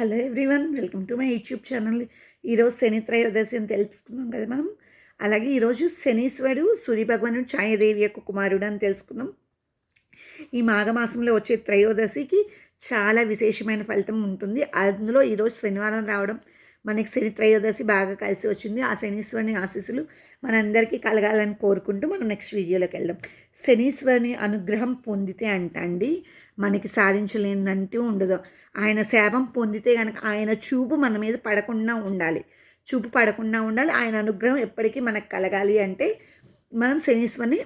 Hello everyone welcome to my YouTube channel. ఈరోజు శని త్రయోదశి అని తెలుసుకున్నాం కదా మనం. అలాగే ఈరోజు శనీశ్వరుడు సూర్య భగవానుడు యొక్క కుమారుడు అని తెలుసుకున్నాం. ఈ మాఘమాసంలో వచ్చే త్రయోదశికి చాలా విశేషమైన ఫలితం ఉంటుంది. అందులో ఈరోజు శనివారం రావడం మనకి శని త్రయోదశి బాగా కలిసి వచ్చింది. ఆ శనీశ్వరుని ఆశీస్సులు మనందరికీ కలగాలని కోరుకుంటూ మనం నెక్స్ట్ వీడియోలోకి వెళ్దాం. శనీశ్వరుని అనుగ్రహం పొందితే అంటండి. మనకి సాధించలేదంటూ ఉండదు. ఆయన సేవం పొందితే కనుక ఆయన చూపు మన మీద పడకుండా ఉండాలి. చూపు పడకుండా ఉండాలి. ఆయన అనుగ్రహం ఎప్పటికీ మనకు కలగాలి అంటే మనం శనీశ్వరిని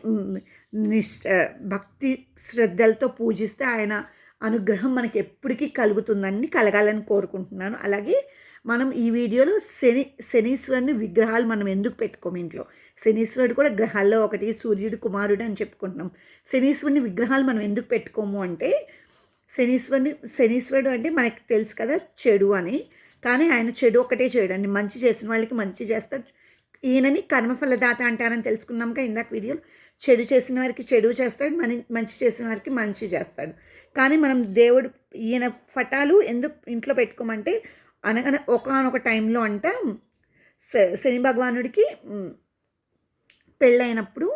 నిష్ భక్తి శ్రద్ధలతో పూజిస్తే ఆయన అనుగ్రహం మనకి ఎప్పటికీ కలుగుతుందని కలగాలని కోరుకుంటున్నాను. అలాగే మనం ఈ వీడియోలో శని శనీశ్వరుని విగ్రహాలు మనం ఎందుకు పెట్టుకోము ఇంట్లో? శనీశ్వరుడు కూడా గ్రహాల్లో ఒకటి సూర్యుడు కుమారుడు అని చెప్పుకుంటున్నాం. శనీశ్వరుని విగ్రహాలు మనం ఎందుకు పెట్టుకోము అంటే శనీశ్వరుని శనీశ్వరుడు అంటే మనకి తెలుసు కదా చెడు అని. కానీ ఆయన చెడు ఒకటే చేయడండి. మంచి చేసిన వాళ్ళకి మంచి చేస్తాడు. ఈయనని కర్మఫలదాత అంటారని తెలుసుకున్నాం ఇందాక వీడియోలో. చెడు చేసిన వారికి చెడు చేస్తాడు మన మంచి చేసిన వారికి మంచి చేస్తాడు. కానీ మనం దేవుడు ఈయన ఫటాలు ఎందుకు ఇంట్లో పెట్టుకోమంటే అనగా ఒకనొక టైంలో అంట శని భగవానుడికి పెళ్ళైనప్పుడు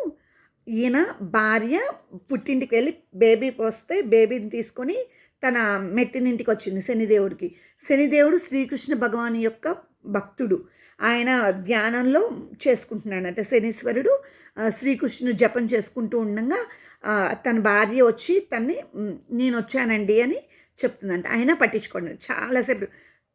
ఈయన భార్య పుట్టింటికి వెళ్ళి బేబీ పోస్తే బేబీని తీసుకొని తన మెట్టినింటికి వచ్చింది శనిదేవుడికి. శనిదేవుడు శ్రీకృష్ణ భగవాన్ యొక్క భక్తుడు. ఆయన ధ్యానంలో చేసుకుంటున్నాడు. అంటే శనీశ్వరుడు శ్రీకృష్ణుడు జపం చేసుకుంటూ ఉండగా తన భార్య వచ్చి తన్ని నేను వచ్చానండి అని చెప్తుందంట. ఆయన పట్టించుకోండి. చాలాసేపు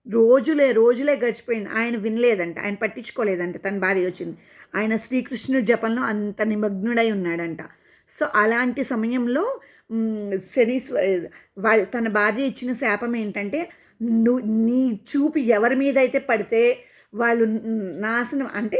రోజులే రోజులే గడిచిపోయింది. ఆయన వినలేదంట ఆయన పట్టించుకోలేదంట తన భార్య వచ్చింది. ఆయన శ్రీకృష్ణుడి జపంలో అంత నిమగ్నుడై ఉన్నాడంట. సో అలాంటి సమయంలో శనీశ్వ వాళ్ళ తన భార్య ఇచ్చిన శాపం ఏంటంటే నువ్వు నీ చూపు ఎవరి మీద అయితే పడితే వాళ్ళు నాశనం అంటే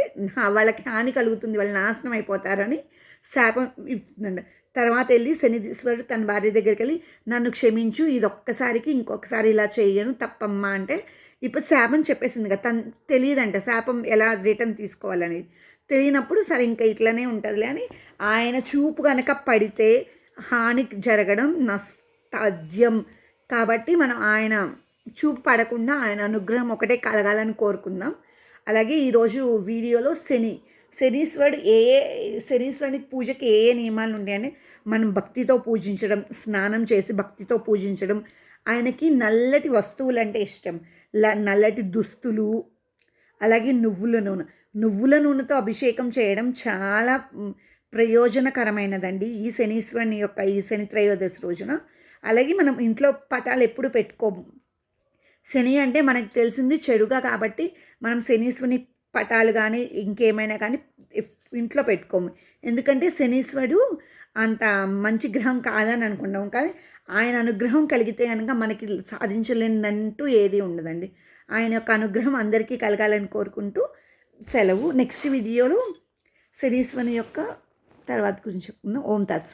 వాళ్ళకి హాని కలుగుతుంది వాళ్ళు నాశనం అయిపోతారని శాపం ఇస్తుందండి తర్వాత వెళ్ళి శనీశ్వరుడు తన భార్య దగ్గరికి వెళ్ళి నన్ను క్షమించు ఇది ఒక్కసారికి ఇంకొకసారి ఇలా చేయను తప్పమ్మా అంటే ఇప్పుడు శాపం చెప్పేసింది కదా. తను తెలియదంట శాపం ఎలా రిటర్న్ తీసుకోవాలనేది. తెలియనప్పుడు సరే ఇంకా ఇట్లనే ఉంటుందిలే అని ఆయన చూపు కనుక పడితే హాని జరగడం నస్తాద్యం కాబట్టి మనం ఆయన చూపు పడకుండా ఆయన అనుగ్రహం ఒకటే కలగాలని కోరుకుందాం. అలాగే ఈరోజు వీడియోలో శని శనీశ్వరుడు ఏ ఏ శనీశ్వరుని పూజకి ఏ ఏ నియమాలు ఉంటాయని మనం భక్తితో పూజించడం స్నానం చేసి భక్తితో పూజించడం ఆయనకి నల్లటి వస్తువులు అంటే ఇష్టం నల్లటి దుస్తులు అలాగే నువ్వుల నూనె. నువ్వుల నూనెతో అభిషేకం చేయడం చాలా ప్రయోజనకరమైనదండి ఈ శనీశ్వరుని యొక్క ఈ శని త్రయోదశి రోజున. అలాగే మనం ఇంట్లో పటాలు ఎప్పుడు పెట్టుకోము. శని అంటే మనకు తెలిసింది చెడుగా కాబట్టి మనం శనీశ్వరుని పటాలు కానీ ఇంకేమైనా కానీ ఇంట్లో పెట్టుకోము. ఎందుకంటే శనీశ్వరుడు అంత మంచి గ్రహం కాదని అనుకుంటాం కానీ ఆయన అనుగ్రహం కలిగితే కనుక మనకి సాధించలేనిదంటూ ఏది ఉండదండి. ఆయన యొక్క అనుగ్రహం అందరికీ కలగాలని కోరుకుంటూ సెలవు. నెక్స్ట్ వీడియోలో శనీశ్వరుని యొక్క తర్వాత గురించి చెప్పుకుందాం. ఓం తత్స